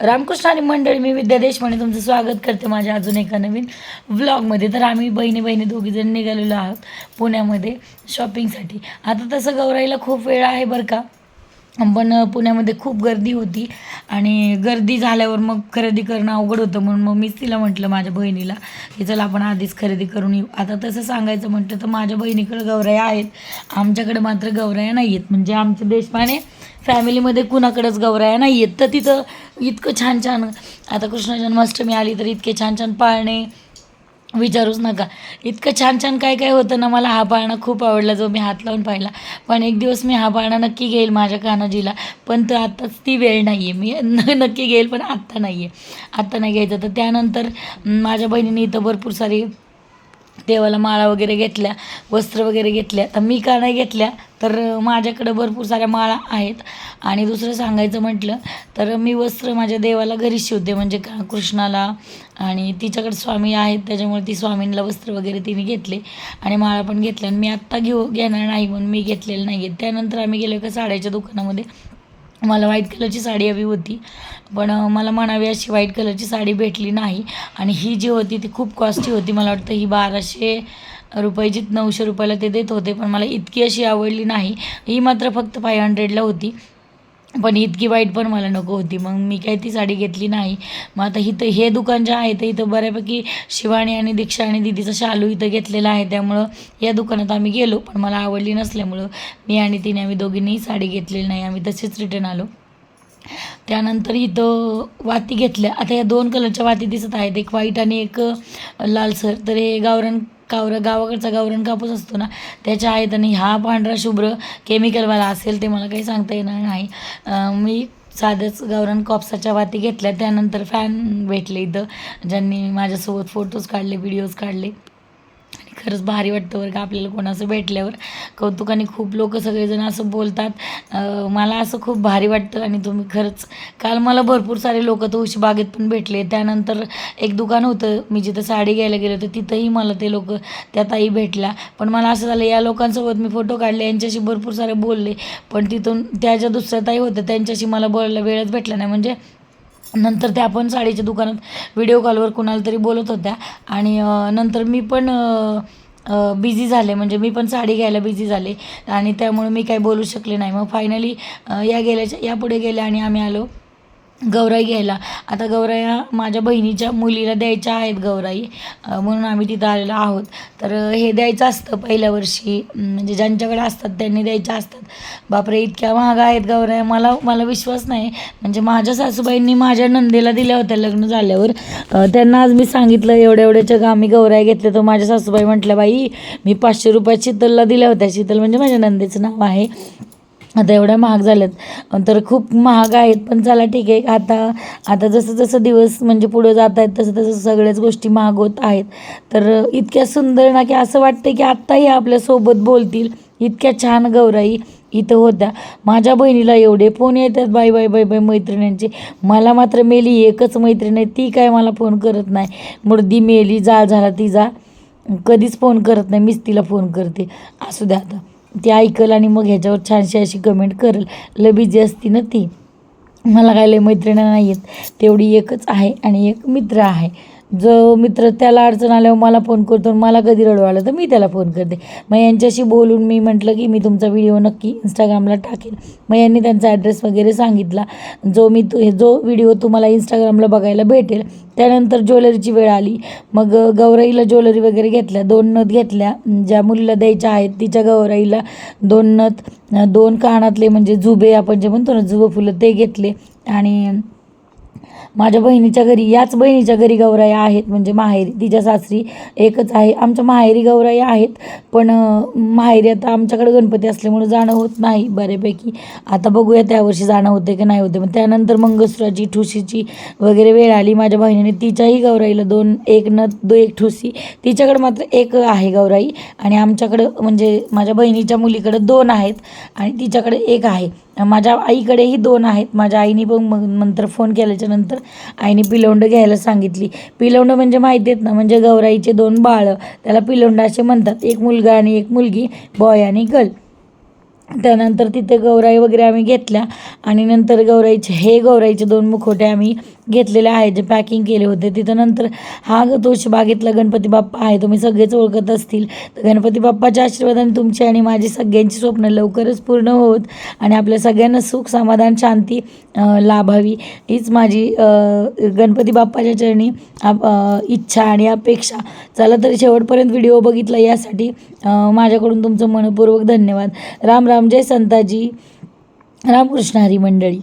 रामकृष्ण आणि मंडळी मी विद्या देशपांडे तुमचं स्वागत करते माझ्या अजून एका नवीन व्लॉगमध्ये तर आम्ही बहिणी बहिणी दोघीजण निघालेलो आहोत पुण्यामध्ये शॉपिंगसाठी आता तसं गौराईला खूप वेळ आहे बरं का. पण पुण्यामध्ये खूप गर्दी होती आणि गर्दी झाल्यावर मग खरेदी करणं अवघड होतं. म्हणून मग मीच तिला म्हटलं माझ्या बहिणीला की चला आपण आधीच खरेदी करून येऊ. आता तसं सांगायचं म्हटलं तर माझ्या बहिणीकडे गौराया आहेत. आमच्याकडे मात्र गौराया नाही आहेत म्हणजे आमच्या देशपाने फॅमिलीमध्ये कुणाकडेच गौराया नाही आहेत तर तिथं इतकं छान छान आता कृष्ण जन्माष्टमी आली तर इतके छान छान पाळणे विचारूच नका. इतकं छान छान काय काय होतं ना मला हा पाळणा खूप आवडला जो मी हात लावून पाहिला. पण एक दिवस मी हा पाळणा नक्की घेईल माझ्या कानाजीला पण तर आत्ताच ती वेळ नाही आहे मी न नक्की घेईल पण आत्ता नाही आहे आत्ता नाही घ्यायचं. तर त्यानंतर माझ्या बहिणीने इथं भरपूर सारी देवाला माळा वगैरे घेतल्या वस्त्र वगैरे घेतल्या. तर मी का नाही घेतल्या? तर माझ्याकडं भरपूर साऱ्या माळा आहेत. आणि दुसरं सांगायचं म्हटलं तर मी वस्त्र माझ्या देवाला घरी शिवते. म्हणजे का? कृष्णाला आणि तिच्याकडे स्वामी आहेत. त्याच्यामुळे ती स्वामींना वस्त्र वगैरे तिने घेतले आणि माळा पण घेतल्या. आणि मी आत्ता घेऊ घेणार नाही म्हणून मी घेतलेलं नाही आहे. त्यानंतर आम्ही गेलो एका साड्याच्या दुकानामध्ये. मला व्हाईट कलरची साडी हवी होती. पण मला म्हणावी अशी व्हाईट कलरची साडी भेटली नाही. आणि ही जी होती ती खूप कॉस्टली होती. मला वाटतं ही बाराशे रुपयाची नऊशे रुपयाला ते देत होते. पण मला इतकी अशी आवडली नाही. ही मात्र फक्त फाय हंड्रेडला होती. पण इतकी वाईट पण मला नको होती. मग मी काही ती साडी घेतली नाही. मग आता इथं हे दुकान जे आहे ते इथं बऱ्यापैकी शिवानी आणि दीक्षा आणि दिदीचा शालू इथं घेतलेला आहे. त्यामुळं या दुकानात आम्ही गेलो पण मला आवडली नसल्यामुळं मी आणि तिने आम्ही दोघींनीही साडी घेतलेली नाही. आम्ही तसेच रिटर्न आलो. त्यानंतर इथं वाती घेतल्या. आता या दोन कलरच्या वाती दिसत आहेत. एक व्हाईट आणि एक लालसर तर हे गावरण गावर गावाकडचा गावरण कापूस असतो ना त्याच्या आहेत आणि हा पांढरा शुभ्र केमिकलवाला असेल ते मला काही सांगता येणार नाही. मी साध्याच गावरण कॉप्साच्या वाती घेतल्या त्यानंतर फॅन भेटले इथं. ज्यांनी माझ्यासोबत फोटोज काढले व्हिडिओज काढले. खरंच भारी वाटतं बरं का आपल्याला कोणाचं भेटल्यावर. कौतुकाने खूप लोक सगळेजण असं बोलतात. मला असं खूप भारी वाटतं आणि तुम्ही खरंच काल मला भरपूर सारे लोक तुळशी बागेत पण भेटले. त्यानंतर एक दुकान होतं मी जिथं साडी घ्यायला गेले होते तिथंही मला ते लोक त्या ताई भेटल्या. पण मला असं झालं या लोकांसोबत मी फोटो काढले यांच्याशी भरपूर सारे बोलले. पण तिथून त्या ज्या दुसऱ्या ताई होत्या त्यांच्याशी मला बोलायला वेळच भेटला नाही. म्हणजे नंतर त्या पण साडीच्या दुकानात व्हिडिओ कॉलवर कुणाला तरी बोलत होत्या. आणि नंतर मी पण बिझी झाले. म्हणजे मी पण साडी घ्यायला बिझी झाले. आणि त्यामुळे मी काही बोलू शकले नाही. मग फायनली या गेल्याच्या या पुढे गेल्या आणि आम्ही आलो. गौराई घ्यायला. आता गौराया माझ्या बहिणीच्या मुलीला द्यायच्या आहेत गौराई. म्हणून आम्ही तिथं आलेलो आहोत. तर हे द्यायचं असतं पहिल्या वर्षी. म्हणजे ज्यांच्याकडे असतात त्यांनी द्यायच्या असतात. बापरे इतक्या महाग आहेत गौराया. मला मला विश्वास नाही. म्हणजे माझ्या सासूबाईंनी माझ्या नंदेला दिल्या होत्या लग्न झाल्यावर. त्यांना आज मी सांगितलं एवढ्या एवढ्याच्या गामी आम्ही गौराया घेतल्या तर माझ्या सासूबाई म्हटल्या बाई मी पाचशे रुपयात शीतलला दिल्या होत्या. शीतल म्हणजे माझ्या नंदेचं नाव आहे. आता एवढ्या महाग झाल्यात. तर खूप महाग आहेत पण चला ठीक आहे. आता आता जसं जसं दिवस म्हणजे पुढं जात आहेत तसं तसं सगळ्याच गोष्टी महाग होत आहेत. तर इतक्या सुंदर ना की असं वाटतं की आत्ताही आपल्यासोबत बोलतील. इतक्या छान गौराई इथं होत्या. माझ्या बहिणीला एवढे फोन येतात बाय बाय बाय बाय मैत्रिणींचे. मला मात्र मेली एकच मैत्रीण आहे ती काय मला फोन करत नाही. मुर्दी मेली जा झाला ती जा. कधीच फोन करत नाही मीच तिला फोन करते. असू द्या आता. ती ऐकल आणि मग ह्याच्यावर छानशी अशी कमेंट करेल. लबी जी असती ना ती. मला काय लय मैत्रिणी नाही आहेत तेवढी एकच आहे आणि एक मित्र आहे. जो मित्र त्याला अडचण आल्यावर मला फोन करतो आणि मला कधी रडू आलं तर मी त्याला फोन करते. मग यांच्याशी बोलून मी म्हटलं की मी तुमचा व्हिडिओ नक्की इंस्टाग्रामला टाकेन. मग यांनी त्यांचा ॲड्रेस वगैरे सांगितला. जो मी तु जो व्हिडिओ तुम्हाला इंस्टाग्रामला बघायला भेटेल त्यानंतर ज्वेलरीची वेळ आली. मग गौराईला ज्वेलरी वगैरे घेतल्या. दोन नथ घेतल्या. ज्या मुलीला द्यायच्या आहेत तिच्या गौराईला दोन नथ दोन कानातले म्हणजे जुबे आपण जे म्हणतो ना जुबं फुलं ते घेतले. आणि माझ्या बहिणीच्या घरी याच बहिणीच्या घरी गौराया आहेत म्हणजे माहेरी. तिच्या सासरी एकच आहे. आमच्या माहेरी गौराया आहेत पण माहेरी आता आमच्याकडे गणपती असल्यामुळे जाणं होत नाही बऱ्यापैकी. आता बघूया त्यावर्षी जाणं होते की नाही होते मग त्यानंतर मंगसुराची ठुशीची वगैरे वेळ आली माझ्या बहिणीने. तिच्याही गौराईला दोन एक न दो एक ठुसी तिच्याकडे मात्र एक आहे गौराई. आणि आमच्याकडं म्हणजे माझ्या बहिणीच्या मुलीकडं दोन आहेत आणि तिच्याकडे एक आहे. माझ्या आईकडेही दोन आहेत. माझ्या आईने पण मग नंतर फोन केल्याच्यानंतर आईने पिलवंड घ्यायला सांगितली. पिलवंड म्हणजे माहिती आहेत ना म्हणजे गौराईचे दोन बाळं. त्याला पिलवंड असे म्हणतात एक मुलगा आणि एक मुलगी बॉय आणि गर्ल त्यानंतर तिथे गौराई वगैरे आम्ही घेतल्या आणि नंतर गौराईचे हे गौराईचे दोन मुखोटे आम्ही घेतलेले आहेत जे पॅकिंग केले होते. तिथं नंतर हा ग बागेतला गणपती बाप्पा आहे तुम्ही सगळेच ओळखत असतील. तर गणपती बाप्पाच्या आशीर्वादाने तुमची आणि माझी सगळ्यांची स्वप्न लवकरच पूर्ण होत आणि आपल्या सगळ्यांना सुख समाधान शांती लाभावी. हीच माझी गणपती बाप्पाच्या चरणी आप- इच्छा आणि अपेक्षा. चला तरी शेवटपर्यंत व्हिडिओ बघितला यासाठी माझ्याकडून तुमचं मनपूर्वक धन्यवाद. राम राम जय संताजी. रामकृष्ण हरी मंडळी.